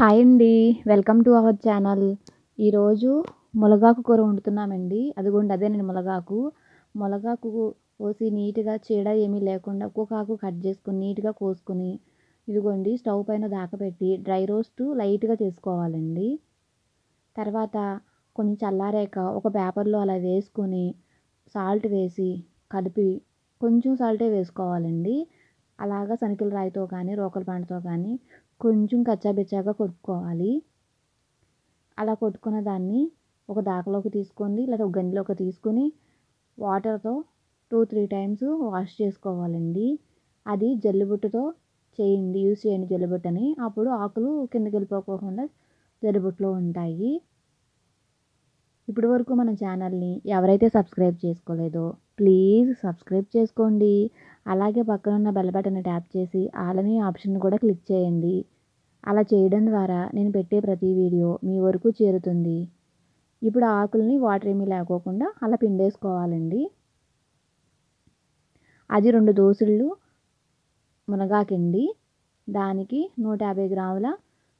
Hi అండి. Welcome to our channel. ఈరోజు మునగాకు కూర వండుతున్నామండి. అదిగోండి అదేనండి మునగాకు మునగాకు కోసి నీట్గా చీడ ఏమీ లేకుండా ఒక్కొక్క ఆకు కట్ చేసుకుని నీట్గా కోసుకుని ఇదిగోండి స్టవ్ పైన దాకపెట్టి డ్రై రోస్ట్ లైట్గా చేసుకోవాలండి. తర్వాత కొంచెం చల్లారాక ఒక పేపర్లో అలా వేసుకొని సాల్ట్ వేసి కలిపి కొంచెం సాల్టే వేసుకోవాలండి. అలాగా సనికిల రాయితో కానీ రోకల పండుతో కానీ కొంచెం కచ్చాబిచ్చాగా కొట్టుకోవాలి. అలా కొట్టుకున్న దాన్ని ఒక దాకలోకి తీసుకోండి లేదా ఒక గంజిలోకి తీసుకొని వాటర్తో టూ త్రీ టైమ్స్ వాష్ చేసుకోవాలండి. అది జల్లిబుట్టతో చేయండి యూస్ చేయండి జల్లిబుట్టని. అప్పుడు ఆకులు కిందకి వెళ్ళిపోకుండా జల్లిబుట్టలో ఉంటాయి. ఇప్పటి వరకు మన ఛానల్ని ఎవరైతే సబ్స్క్రైబ్ చేసుకోలేదో ప్లీజ్ సబ్స్క్రైబ్ చేసుకోండి. అలాగే పక్కన ఉన్న బెల్ బటన్ని ట్యాప్ చేసి ఆలని ఆప్షన్ కూడా క్లిక్ చేయండి. అలా చేయడం ద్వారా నేను పెట్టే ప్రతి వీడియో మీ వరకు చేరుతుంది. ఇప్పుడు ఆకుల్ని వాటర్ ఏమీ లేకోకుండా అలా పిండేసుకోవాలండి. అది రెండు దోసుళ్ళు మునగాకండి. దానికి నూట యాభై గ్రాముల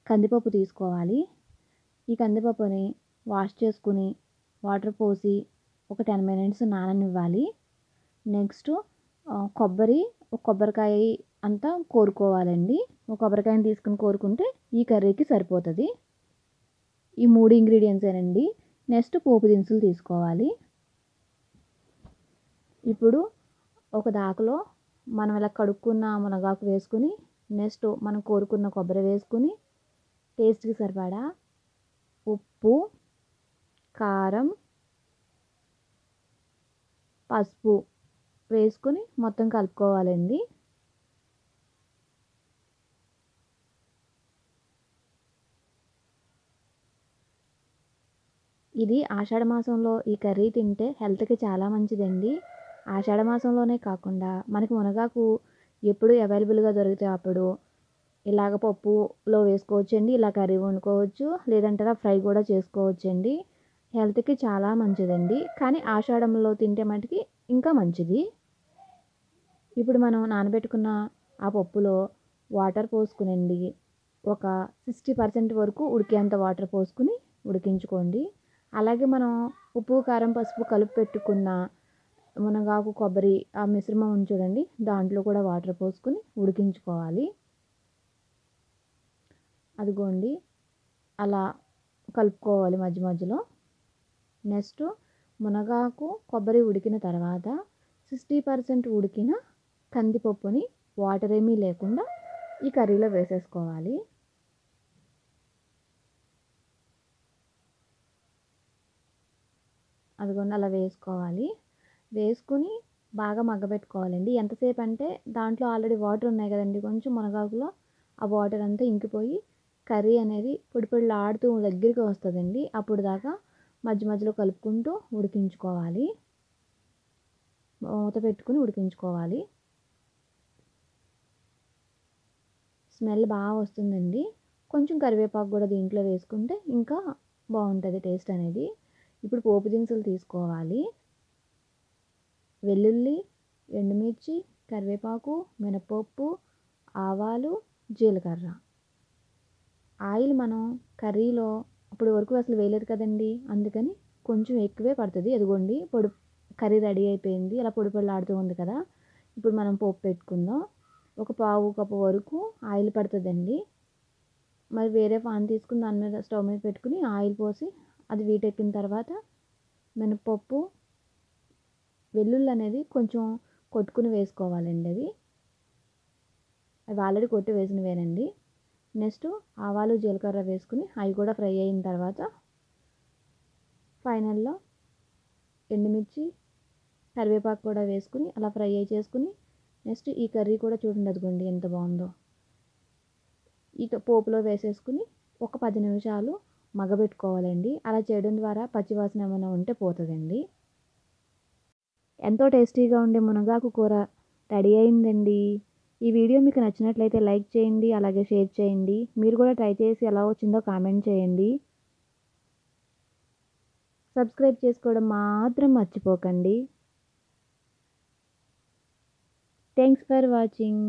కందిపప్పు తీసుకోవాలి. ఈ కందిపప్పుని వాష్ చేసుకుని వాటర్ పోసి ఒక టెన్ మినిట్స్ నాననివ్వాలి. నెక్స్ట్ కొబ్బరి ఒక కొబ్బరికాయ అంతా కోరుకోవాలండి. ఒక కొబ్బరికాయని తీసుకుని కోరుకుంటే ఈ కర్రీకి సరిపోతుంది. ఈ మూడు ఇంగ్రీడియంట్సేనండి నెక్స్ట్ పోపు దినుసులు తీసుకోవాలి. ఇప్పుడు ఒక దాకలో మనం ఇలా కడుక్కున్న మునగాకు వేసుకుని నెక్స్ట్ మనం కోరుకున్న కొబ్బరి వేసుకుని టేస్ట్కి సరిపడా ఉప్పు కారం పసుపు వేసుకుని మొత్తం కలుపుకోవాలండి. ఇది ఆషాఢ మాసంలో ఈ కర్రీ తింటే హెల్త్కి చాలా మంచిదండి. ఆషాఢ మాసంలోనే కాకుండా మనకి మునగాకు ఎప్పుడు అవైలబుల్గా దొరికితే అప్పుడు ఇలాగ పప్పులో వేసుకోవచ్చండి ఇలా కర్రీ వండుకోవచ్చు లేదంటే ఫ్రై కూడా చేసుకోవచ్చండి. హెల్త్కి చాలా మంచిదండి. కానీ ఆషాఢంలో తింటే మటుకి ఇంకా మంచిది. ఇప్పుడు మనం నానబెట్టుకున్న ఆ పప్పులో వాటర్ పోసుకునండి. ఒక సిక్స్టీ పర్సెంట్ వరకు ఉడికేంత వాటర్ పోసుకుని ఉడికించుకోండి. అలాగే మనం ఉప్పు కారం పసుపు కలుపు పెట్టుకున్న మునగాకు కొబ్బరి ఆ మిశ్రమం ఉంది చూడండి. దాంట్లో కూడా వాటర్ పోసుకుని ఉడికించుకోవాలి. అదిగోండి. అలా కలుపుకోవాలి మధ్య మధ్యలో. నెక్స్ట్ మునగాకు కొబ్బరి ఉడికిన తర్వాత సిక్స్టీ పర్సెంట్ ఉడికిన కందిపప్పుని వాటర్ ఏమీ లేకుండా ఈ కర్రీలో వేసేసుకోవాలి. అదిగోండి అలా వేసుకోవాలి. వేసుకుని బాగా మగ్గబెట్టుకోవాలండి. ఎంతసేపు అంటే దాంట్లో ఆల్రెడీ వాటర్ ఉన్నాయి కదండి కొంచెం మునగాకులో ఆ వాటర్ అంతా ఇంకిపోయి కర్రీ అనేది పొడి పొడిలాడుతూ దగ్గరికి వస్తుందండి. అప్పుడు దాకా మధ్య మధ్యలో కలుపుకుంటూ ఉడికించుకోవాలి. మూత పెట్టుకుని ఉడికించుకోవాలి. స్మెల్ బాగా వస్తుందండి. కొంచెం కరివేపాకు కూడా దీంట్లో వేసుకుంటే ఇంకా బాగుంటుంది టేస్ట్ అనేది. ఇప్పుడు పోపు దినుసులు తీసుకోవాలి. వెల్లుల్లి ఎండుమిర్చి కరివేపాకు మినపప్పు ఆవాలు జీలకర్ర. ఆయిల్ మనం కర్రీలో అప్పటి వరకు అసలు వేయలేదు కదండి. అందుకని కొంచెం ఎక్కువే పడుతుంది. అదిగోండి పొడి కర్రీ రెడీ అయిపోయింది. అలా పొడి పొడిలాడుతూ ఉంది కదా. ఇప్పుడు మనం పోపు పెట్టుకుందాం. ఒక పావు కప్పు వరకు ఆయిల్ పడుతుందండి. మరి వేరే పాన్ తీసుకుని దాని మీద స్టవ్ మీద పెట్టుకుని ఆయిల్ పోసి అది వీటెక్కిన తర్వాత మినపప్పు వెల్లుల్లి అనేది కొంచెం కొట్టుకుని వేసుకోవాలండి అవి. అవి ఆల్రెడీ కొట్టి వేసినవేనండి. నెక్స్ట్ ఆవాలు జీలకర్ర వేసుకుని అవి కూడా ఫ్రై అయిన తర్వాత ఫైనల్లో ఎండుమిర్చి కరివేపాకు కూడా వేసుకుని అలా ఫ్రై అయి చేసుకుని నెక్స్ట్ ఈ కర్రీ కూడా చూడండి అదిగోండి ఎంత బాగుందో. ఈ పోపులో వేసేసుకుని ఒక పది నిమిషాలు మగబెట్టుకోవాలండి అలా చేయడం ద్వారా పచ్చివాసన ఏమైనా ఉంటే పోతుందండి. ఎంతో టేస్టీగా ఉండే మునగాకు కూర రెడీ అయిందండి. ఈ వీడియో మీకు నచ్చినట్లయితే లైక్ చేయండి అలాగే షేర్ చేయండి. మీరు కూడా ట్రై చేసి ఎలా వచ్చిందో కామెంట్ చేయండి. సబ్స్క్రైబ్ చేసుకోవడం మాత్రం మర్చిపోకండి. Thanks for watching.